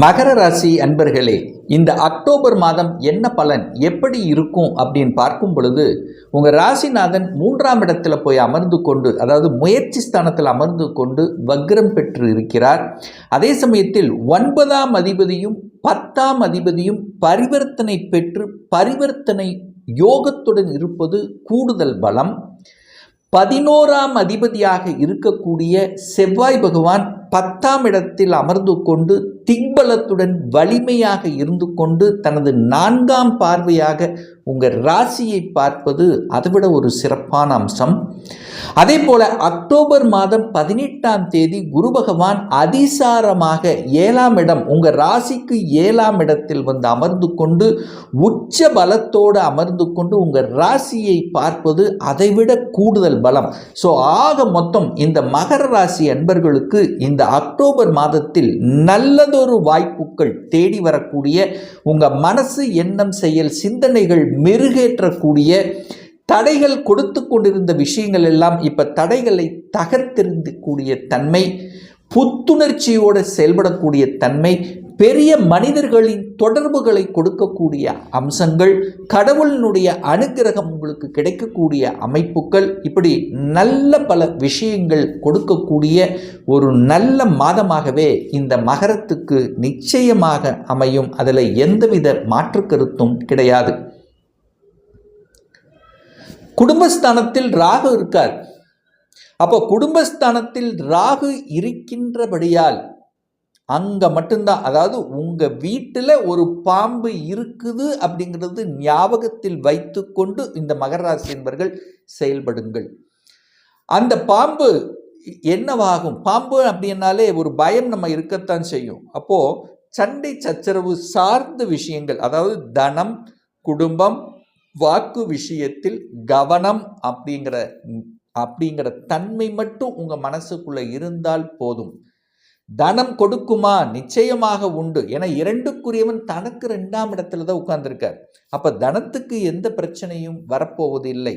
மகர ராசி அன்பர்களே இந்த அக்டோபர் மாதம் என்ன பலன் எப்படி இருக்கும் அப்படின்னு பார்க்கும் பொழுது உங்கள் ராசிநாதன் மூன்றாம் இடத்துல போய் அமர்ந்து கொண்டு அதாவது முயற்சி ஸ்தானத்தில் அமர்ந்து கொண்டு வக்ரம் பெற்று இருக்கிறார். அதே சமயத்தில் ஒன்பதாம் அதிபதியும் பத்தாம் அதிபதியும் பரிவர்த்தனை பெற்று பரிவர்த்தனை யோகத்துடன் இருப்பது கூடுதல் பலம். பதினோராம் அதிபதியாக இருக்கக்கூடிய செவ்வாய் பகவான் பத்தாம் இடத்தில் அமர்ந்து கொண்டு திக்பலத்துடன் வலிமையாக இருந்து கொண்டு தனது நான்காம் பார்வையாக உங்கள் ராசியை பார்ப்பது அதைவிட ஒரு சிறப்பான அம்சம். அதே போல அக்டோபர் மாதம் பதினெட்டாம் தேதி குரு பகவான் அதிசாரமாக ஏழாம் இடம் உங்கள் ராசிக்கு ஏழாம் இடத்தில் வந்து அமர்ந்து கொண்டு உச்ச பலத்தோடு அமர்ந்து கொண்டு உங்கள் ராசியை பார்ப்பது அதைவிட கூடுதல் பலம். ஸோ ஆக மொத்தம் இந்த மகர ராசி அன்பர்களுக்கு இந்த அக்டோபர் மாதத்தில் நல்லதொரு வாய்ப்புகள் தேடி வரக்கூடிய உங்கள் மனசு எண்ணம் செயல் சிந்தனைகள் மெருகேற்றக்கூடிய தடைகள் கொடுத்து கொண்டிருந்த விஷயங்கள் எல்லாம் இப்போ தடைகளை தகர்த்தெறிந்து கூடிய தன்மை. புத்துணர்ச்சியோடு செயல்படக்கூடிய தன்மை பெரிய மனிதர்களின் தொடர்புகளை கொடுக்கக்கூடிய அம்சங்கள் கடவுளினுடைய அனுக்கிரகம் உங்களுக்கு கிடைக்கக்கூடிய அமைப்புகள் இப்படி நல்ல பல விஷயங்கள் கொடுக்கக்கூடிய ஒரு நல்ல மாதமாகவே இந்த மகரத்துக்கு நிச்சயமாக அமையும். அதில் எந்தவித மாற்று கருத்தும் கிடையாது. குடும்பஸ்தானத்தில் ராகு இருக்கார். அப்போ குடும்பஸ்தானத்தில் ராகு இருக்கின்றபடியால் அங்கே மட்டும்தான் அதாவது உங்கள் வீட்டில் ஒரு பாம்பு இருக்குது அப்படிங்கிறது ஞாபகத்தில் வைத்துக்கொண்டு இந்த மகராசி என்பர்கள் செயல்படுங்கள். அந்த பாம்பு என்னவாகும்? பாம்பு அப்படின்னாலே ஒரு பயம் நம்ம இருக்கத்தான் செய்யும். அப்போது சண்டை சச்சரவு சார்ந்த விஷயங்கள் அதாவது தனம் குடும்பம் வாக்கு விஷயத்தில் கவனம் அப்படிங்கிற அப்படிங்கிற தன்மை மட்டும் உங்கள் மனசுக்குள்ளே இருந்தால் போதும். தனம் கொடுக்குமா? நிச்சயமாக உண்டு. ஏன்னா இரண்டுக்குரியவன் தனக்கு ரெண்டாம் இடத்துல தான் உட்கார்ந்துருக்கார். அப்போ தனத்துக்கு எந்த பிரச்சனையும் வரப்போவது இல்லை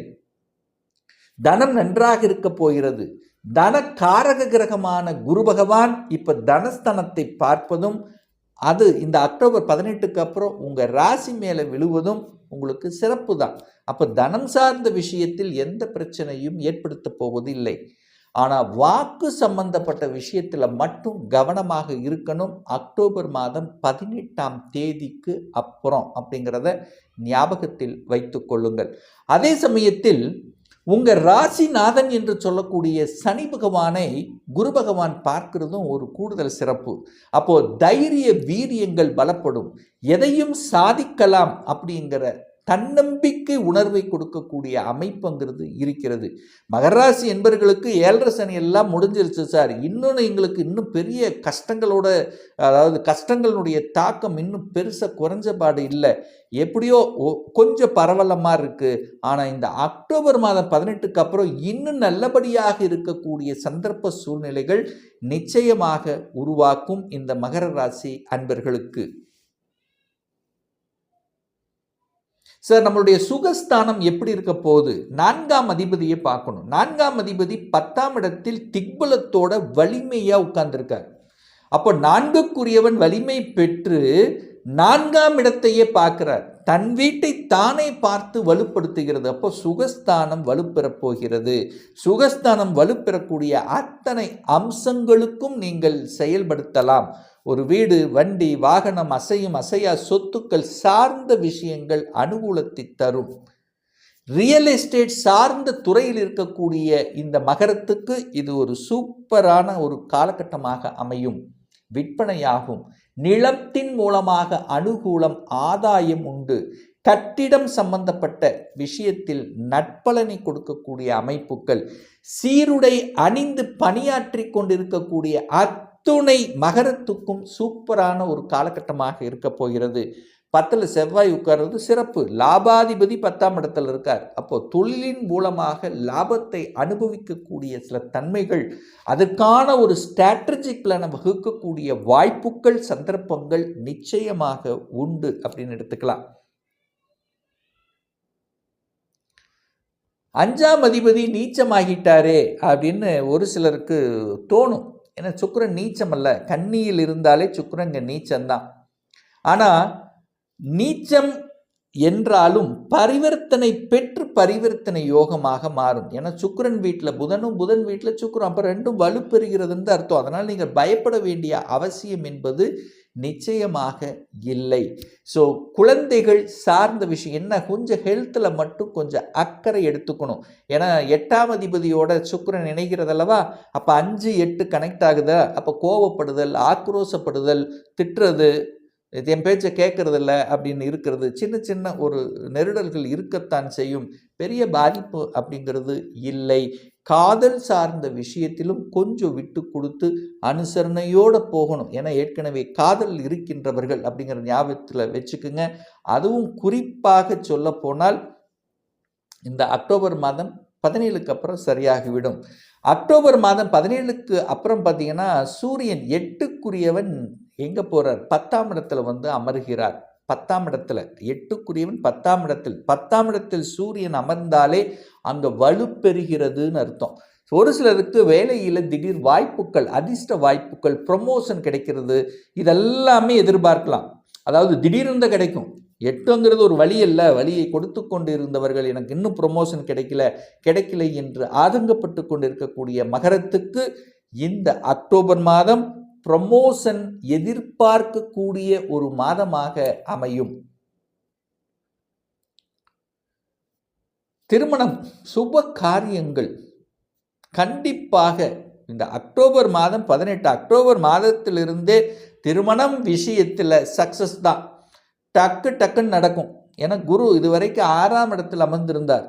தனம் நன்றாக இருக்க போகிறது. தன காரக கிரகமான குரு பகவான் இப்போ தனஸ்தனத்தை பார்ப்பதும் அது இந்த அக்டோபர் பதினெட்டுக்கு அப்புறம் உங்கள் ராசி மேலே விழுவதும் உங்களுக்கு சிறப்பு தான் அப்போ தனம் சார்ந்த விஷயத்தில் எந்த பிரச்சனையும் ஏற்படுத்த போவது இல்லை ஆனால் வாக்கு சம்பந்தப்பட்ட விஷயத்தில் மட்டும் கவனமாக இருக்கணும். அக்டோபர் மாதம் பதினெட்டாம் தேதிக்கு அப்புறம் அப்படிங்கிறத ஞாபகத்தில் வைத்து கொள்ளுங்கள். அதே சமயத்தில் உங்கள் ராசிநாதன் என்று சொல்லக்கூடிய சனி பகவானை குரு பகவான் பார்க்கிறதும் ஒரு கூடுதல் சிறப்பு. அப்போது தைரிய வீரியங்கள் பலப்படும். எதையும் சாதிக்கலாம் அப்படிங்கிற தன்னம்பிக்கை உணர்வை கொடுக்கக்கூடிய அமைப்புங்கிறது இருக்கிறது. மகராசி என்பர்களுக்கு ஏழரை சனி எல்லாம் முடிஞ்சிருச்சு சார். இன்னொன்று எங்களுக்கு இன்னும் பெரிய கஷ்டங்களோட அதாவது கஷ்டங்களுடைய தாக்கம் இன்னும் பெருசாக குறைஞ்சபாடு இல்லை. எப்படியோ கொஞ்சம் பரவலமாக இருக்குது ஆனால் இந்த அக்டோபர் மாதம் பதினெட்டுக்கு அப்புறம் இன்னும் நல்லபடியாக இருக்கக்கூடிய சந்தர்ப்ப சூழ்நிலைகள் நிச்சயமாக உருவாக்கும் இந்த மகர ராசி அன்பர்களுக்கு. சார் நம்மளுடைய சுகஸ்தானம் எப்படி இருக்க போகுது? நான்காம் அதிபதியை பார்க்கணும். நான்காம் அதிபதி பத்தாம் இடத்தில் திக்பலத்தோட வலிமையாக உட்கார்ந்துருக்கார். அப்போ நான்குக்குரியவன் வலிமை பெற்று நான்காம் இடத்தையே பார்க்கிறார். தன் வீட்டை தானே பார்த்து வலுப்படுத்துகிறது. அப்போ சுகஸ்தானம் வலுப்பெறப் போகிறது. சுகஸ்தானம் வலுப்பெறக்கூடிய அத்தனை அம்சங்களுக்கும் நீங்கள் செயல்படுத்தலாம். ஒரு வீடு வண்டி வாகனம் அசையும் அசையா சொத்துக்கள் சார்ந்த விஷயங்கள் அனுகூலத்தை தரும். ரியல் எஸ்டேட் சார்ந்த துறையில் இருக்கக்கூடிய இந்த மகரத்துக்கு இது ஒரு சூப்பரான ஒரு காலகட்டமாக அமையும். விற்பனையாகும். நிலத்தின் மூலமாக அனுகூலம் ஆதாயம் உண்டு. கட்டிடம் சம்பந்தப்பட்ட விஷயத்தில் நட்பலனை கொடுக்கக்கூடிய அமைப்புகள் சீருடை அணிந்து பணியாற்றி கொண்டிருக்கக்கூடிய அத்துணை மகரத்துக்கும் சூப்பரான ஒரு காலகட்டமாக இருக்க போகிறது. பத்தில் செவ்வாய் உட்கார்றது சிறப்பு. லாபாதிபதி பத்தாம் இடத்துல இருக்கார். அப்போது தொழிலின் மூலமாக லாபத்தை அனுபவிக்கக்கூடிய சில தன்மைகள் அதற்கான ஒரு ஸ்ட்ராட்டஜிக் பிளானை வகுக்கக்கூடிய வாய்ப்புகள் சந்தர்ப்பங்கள் நிச்சயமாக உண்டு அப்படின்னு எடுத்துக்கலாம். அஞ்சாம் அதிபதி நீச்சமாகிட்டாரே அப்படின்னு ஒரு சிலருக்கு தோணும். ஏன்னா சுக்கரன் நீச்சம் அல்ல கன்னியில் இருந்தாலே சுக்கிரன் இங்கே நீச்சம்தான். ஆனால் நீச்சம் என்றாலும் பரிவர்த்தனை பெற்று பரிவர்த்தனை யோகமாக மாறும். ஏன்னா சுக்கரன் வீட்டில் புதனும் புதன் வீட்டில் சுக்கிரன் அப்போ ரெண்டும் வலுப்பெறுகிறதுன்னு அர்த்தம். அதனால் நீங்கள் பயப்பட வேண்டிய அவசியம் என்பது நிச்சயமாக இல்லை. ஸோ குழந்தைகள் சார்ந்த விஷயம் என்ன? கொஞ்சம் ஹெல்த்தில் மட்டும் கொஞ்சம் அக்கறை எடுத்துக்கணும். ஏன்னா எட்டாம் அதிபதியோட சுக்கரன் இணைகிறதல்லவா? அப்போ அஞ்சு எட்டு கனெக்ட் ஆகுதா? அப்போ கோவப்படுதல் ஆக்ரோசப்படுதல் திட்டுறது என் பேச்சை கேட்கறதில்ல அப்படின்னு இருக்கிறது சின்ன சின்ன ஒரு நெருடல்கள் இருக்கத்தான் செய்யும். பெரிய பாதிப்பு அப்படிங்கிறது இல்லை. காதல் சார்ந்த விஷயத்திலும் கொஞ்சம் விட்டு கொடுத்து அனுசரணையோடு போகணும். ஏன்னா ஏற்கனவே காதல் இருக்கின்றவர்கள் அப்படிங்கிற ஞாபகத்தில் வச்சுக்குங்க. அதுவும் குறிப்பாக சொல்ல போனால் இந்த அக்டோபர் மாதம் பதினேழுக்கு அப்புறம் சரியாகிவிடும். அக்டோபர் மாதம் பதினேழுக்கு அப்புறம் பார்த்தீங்கன்னா சூரியன் எட்டுக்குரியவன் எங்கே போகிறார் பத்தாம் இடத்துல வந்து அமர்கிறார். பத்தாம் இடத்துல. எட்டுக்குரியவன் பத்தாம் இடத்தில். பத்தாம் இடத்தில் சூரியன் அமர்ந்தாலே அங்கே வலுப்பெறுகிறதுன்னு அர்த்தம். ஒரு சிலருக்கு வேலையில் திடீர் வாய்ப்புகள் அதிர்ஷ்ட வாய்ப்புகள் ப்ரொமோஷன் கிடைக்கிறது இதெல்லாமே எதிர்பார்க்கலாம். அதாவது திடீர்னு கிடைக்கும். எட்டுங்கிறது ஒரு வழி அல்ல. வழியை கொடுத்து கொண்டு இருந்தவர்கள் எனக்கு இன்னும் ப்ரொமோஷன் கிடைக்கல கிடைக்கல என்று ஆதங்கப்பட்டு கொண்டிருக்கக்கூடிய மகரத்துக்கு இந்த அக்டோபர் மாதம் ப்ரமோஷன் எதிர்பார்க்கக்கூடிய ஒரு மாதமாக அமையும். திருமணம் சுப காரியங்கள். கண்டிப்பாக இந்த அக்டோபர் மாதம் பதினெட்டு அக்டோபர் மாதத்திலிருந்தே திருமணம் விஷயத்தில் சக்ஸஸ் தான். டக்கு டக்குன்னு நடக்கும். ஏன்னா குரு இதுவரைக்கும் ஆறாம் இடத்தில் அமர்ந்திருந்தார்.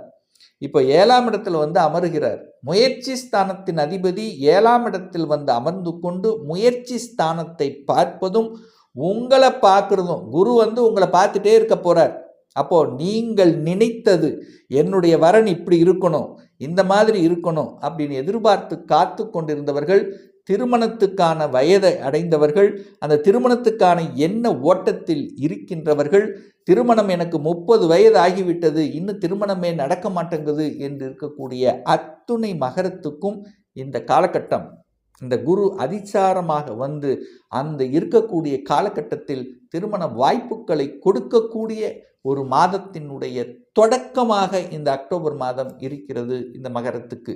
இப்போ ஏழாம் இடத்தில் வந்து அமருகிறார். முயற்சி ஸ்தானத்தின் அதிபதி ஏழாம் இடத்தில் வந்து அமர்ந்து கொண்டு முயற்சி ஸ்தானத்தை பார்ப்பதும் உங்களை பார்க்குறதும் குரு வந்து உங்களை பார்த்துட்டே இருக்க போகிறார் அப்போ நீங்கள் நினைத்தது என்னுடைய வரன் இப்படி இருக்கணும் இந்த மாதிரி இருக்கணும் அப்படின்னு எதிர்பார்த்து காத்து கொண்டிருந்தவர்கள் திருமணத்துக்கான வயதை அடைந்தவர்கள் அந்த திருமணத்துக்கான என்ன ஓட்டத்தில் இருக்கின்றவர்கள் திருமணம் எனக்கு முப்பது வயது ஆகிவிட்டது இன்னும் திருமணமே நடக்க மாட்டேங்குது என்று இருக்கக்கூடிய அத்துணை மகரத்துக்கும் இந்த காலகட்டம் இந்த குரு அதிசாரமாக வந்து அந்த இருக்கக்கூடிய காலகட்டத்தில் திருமண வாய்ப்புகளை கொடுக்கக்கூடிய ஒரு மாதத்தினுடைய தொடக்கமாக இந்த அக்டோபர் மாதம் இருக்கிறது இந்த மகரத்துக்கு.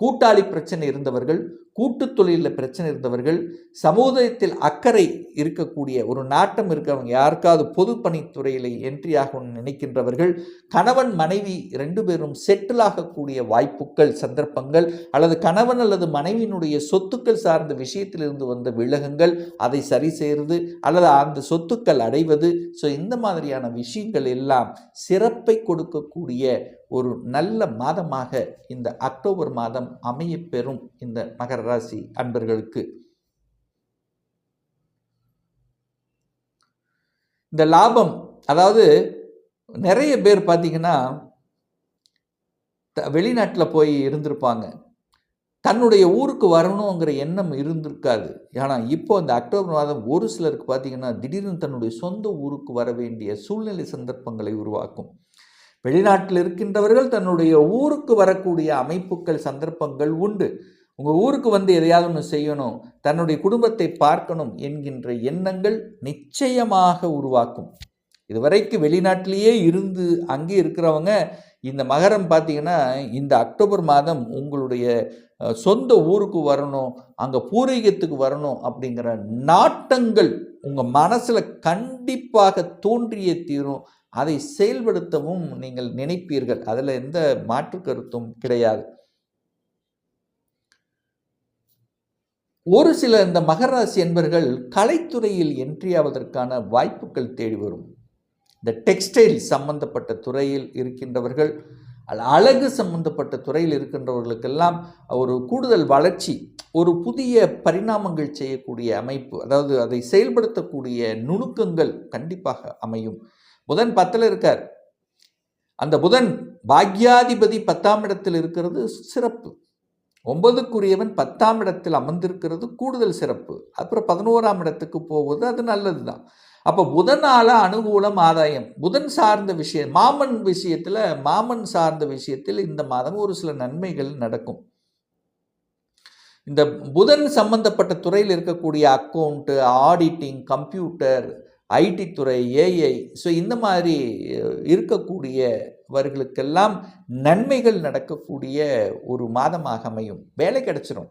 கூட்டாளி பிரச்சனை இருந்தவர்கள் கூட்டு தொழிலில் பிரச்சனை இருந்தவர்கள் சமுதாயத்தில் அக்கறை இருக்கக்கூடிய ஒரு நாட்டம் இருக்கிறவங்க யாருக்காவது பொதுப்பணித்துறையில் என்ட்ரி ஆகணும்னு நினைக்கின்றவர்கள் கணவன் மனைவி ரெண்டு பேரும் செட்டில் ஆகக்கூடிய வாய்ப்புகள் சந்தர்ப்பங்கள் அல்லது கணவன் அல்லது மனைவியினுடைய சொத்துக்கள் சார்ந்த விஷயத்திலிருந்து வந்த விலகங்கள் அதை சரி செய்கிறது அல்லது அந்த சொத்துக்கள் அடைவது. ஸோ இந்த மாதிரியான விஷயங்கள் எல்லாம் சிறப்பை கொடுக்கக்கூடிய ஒரு நல்ல மாதமாக இந்த அக்டோபர் மாதம் அமையப்பெறும் இந்த மகர ராசி அன்பர்களுக்கு. இந்த லாபம் அதாவது நிறைய பேர் பார்த்தீங்கன்னா வெளிநாட்டில் போய் இருந்திருப்பாங்க. தன்னுடைய ஊருக்கு வரணுங்கிற எண்ணம் இருந்திருக்காது. ஆனால் இப்போ இந்த அக்டோபர் மாதம் ஒரு சிலருக்கு பார்த்தீங்கன்னா திடீர்னு தன்னுடைய சொந்த ஊருக்கு வர வேண்டிய சூழ்நிலை சந்தர்ப்பங்களை உருவாக்கும். வெளிநாட்டில் இருக்கின்றவர்கள் தன்னுடைய ஊருக்கு வரக்கூடிய அமைப்புகள் சந்தர்ப்பங்கள் உண்டு. உங்கள் ஊருக்கு வந்து எதையாவது ஒன்று செய்யணும் தன்னுடைய குடும்பத்தை பார்க்கணும் என்கின்ற எண்ணங்கள் நிச்சயமாக உருவாக்கும். இதுவரைக்கும் வெளிநாட்டிலேயே இருந்து அங்கே இருக்கிறவங்க இந்த மகரம் பார்த்தீங்கன்னா இந்த அக்டோபர் மாதம் உங்களுடைய சொந்த ஊருக்கு வரணும் அங்கே பூர்வீகத்துக்கு வரணும் அப்படிங்கிற நாட்டங்கள் உங்கள் மனசில் கண்டிப்பாக தோன்றிய தீரும். அதை செயல்படுத்தவும் நீங்கள் நினைப்பீர்கள். அதில் எந்த மாற்று கருத்தும் கிடையாது. ஒரு சில இந்த மகராசி என்பர்கள் கலைத்துறையில் என்ட்ரி ஆவதற்கான வாய்ப்புகள் தேடி வரும். இந்த டெக்ஸ்டைல் சம்பந்தப்பட்ட துறையில் இருக்கின்றவர்கள் அழகு சம்பந்தப்பட்ட துறையில் இருக்கின்றவர்களுக்கெல்லாம் ஒரு கூடுதல் வளர்ச்சி ஒரு புதிய பரிணாமங்கள் செய்யக்கூடிய அமைப்பு அதாவது அதை செயல்படுத்தக்கூடிய நுணுக்கங்கள் கண்டிப்பாக அமையும். புதன் பத்தில் இருக்கார். அந்த புதன் பாக்யாதிபதி பத்தாம் இடத்தில் இருக்கிறது சிறப்பு. ஒன்பதுக்குரியவன் பத்தாம் இடத்தில் அமர்ந்திருக்கிறது கூடுதல் சிறப்பு. அப்புறம் பதினோராம் இடத்துக்கு போவது அது நல்லது தான் அப்போ புதனால அனுகூலம் ஆதாயம். புதன் சார்ந்த விஷயம் மாமன் விஷயத்தில் மாமன் சார்ந்த விஷயத்தில் இந்த மாதம் ஒரு சில நன்மைகள் நடக்கும். இந்த புதன் சம்பந்தப்பட்ட துறையில் இருக்கக்கூடிய அக்கௌண்ட்டு ஆடிட்டிங் கம்ப்யூட்டர் ஐடி துறை ஏஐ ஸோ இந்த மாதிரி இருக்கக்கூடிய அவர்களுக்கெல்லாம் நன்மைகள் நடக்கக்கூடிய ஒரு மாதமாக அமையும். வேலை கிடைச்சிரும்.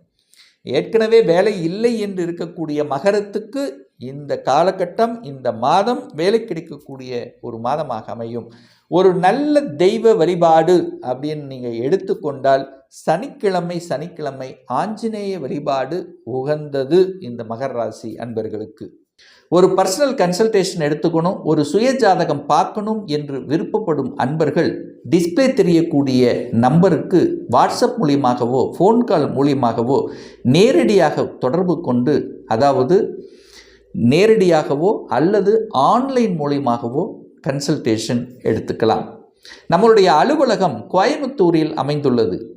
ஏற்கனவே வேலை இல்லை என்று இருக்கக்கூடிய மகரத்துக்கு இந்த காலகட்டம் இந்த மாதம் வேலை கிடைக்கக்கூடிய ஒரு மாதமாக அமையும். ஒரு நல்ல தெய்வ வழிபாடு அப்படின்னு நீங்கள் எடுத்துக்கொண்டால் சனிக்கிழமை சனிக்கிழமை ஆஞ்சநேய வழிபாடு உகந்தது இந்த மகர ராசி அன்பர்களுக்கு. ஒரு பர்சனல் கன்சல்டேஷன் எடுத்துக்கணும் ஒரு சுய ஜாதகம் பார்க்கணும் என்று விருப்பப்படும் அன்பர்கள் டிஸ்பிளே தெரியக்கூடிய நம்பருக்கு வாட்ஸ்அப் மூலியமாகவோ ஃபோன் கால் மூலியமாகவோ நேரடியாக தொடர்பு கொண்டு அதாவது நேரடியாகவோ அல்லது ஆன்லைன் மூலியமாகவோ கன்சல்டேஷன் எடுத்துக்கலாம். நம்மளுடைய அலுவலகம் கோயம்புத்தூரில் அமைந்துள்ளது.